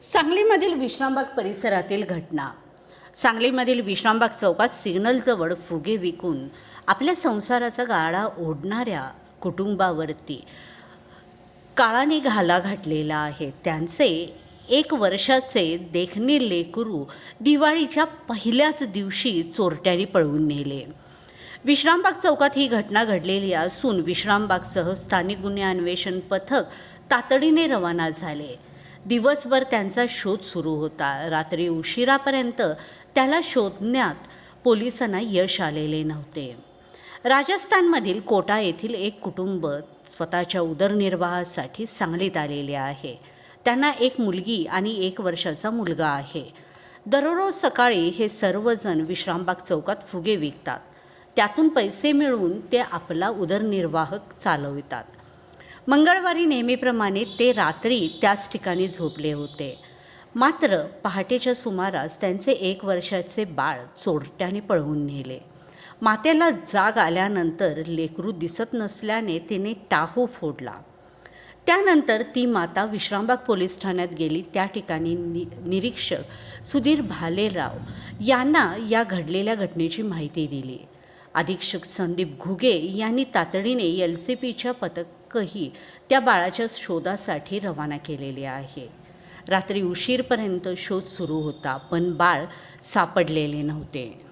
सांगलीमधील विश्रामबाग परिसरातील घटना. सांगलीमधील विश्रामबाग चौकात सिग्नलजवळ फुगे विकून आपल्या संसाराचा गाळा ओढणाऱ्या कुटुंबावरती काळाने घाला घातलेला आहे. त्यांचे एक वर्षाचे देखणे लेकरू दिवाळीच्या पहिल्याच दिवशी चोरट्याने पळवून नेले. विश्रामबाग चौकात ही घटना घडलेली असून विश्रामबागसह स्थानिक गुन्हे अन्वेषण पथक तातडीने रवाना झाले. दिवसभर त्यांचा शोध सुरू होता. रात्री उशिरापर्यंत त्याला शोधण्यात पोलिसांना यश आलेले नव्हते. राजस्थानमधील कोटा येथील एक कुटुंब स्वतःच्या उदरनिर्वाहासाठी सांगलीत आलेले आहे. त्यांना एक मुलगी आणि एक वर्षाचा मुलगा आहे. दररोज सकाळी हे सर्वजण विश्रामबाग चौकात फुगे विकतात. त्यातून पैसे मिळवून ते आपला उदरनिर्वाह चालवितात. मंगळवारी नेहमीप्रमाणे ते रात्री त्याच ठिकाणी झोपले होते. मात्र पहाटेच्या सुमारास त्यांचे एक वर्षाचे बाळ चोरट्याने पळवून नेले. मातेला जाग आल्यानंतर लेकरू दिसत नसल्याने तिने टाहो फोडला. त्यानंतर ती माता विश्रामबाग पोलीस ठाण्यात गेली. त्या ठिकाणी नि निरीक्षक सुधीर भालेराव यांना या घडलेल्या घटनेची माहिती दिली. अधीक्षक संदीप घुगे यांनी तातडीने एल सी पीच्या पथक पथकही त्या बाळाच्या शोधासाठी रवाना केलेले आहे. रात्री उशीरपर्यंत शोध सुरू होता पण बाळ सापडलेले नव्हते.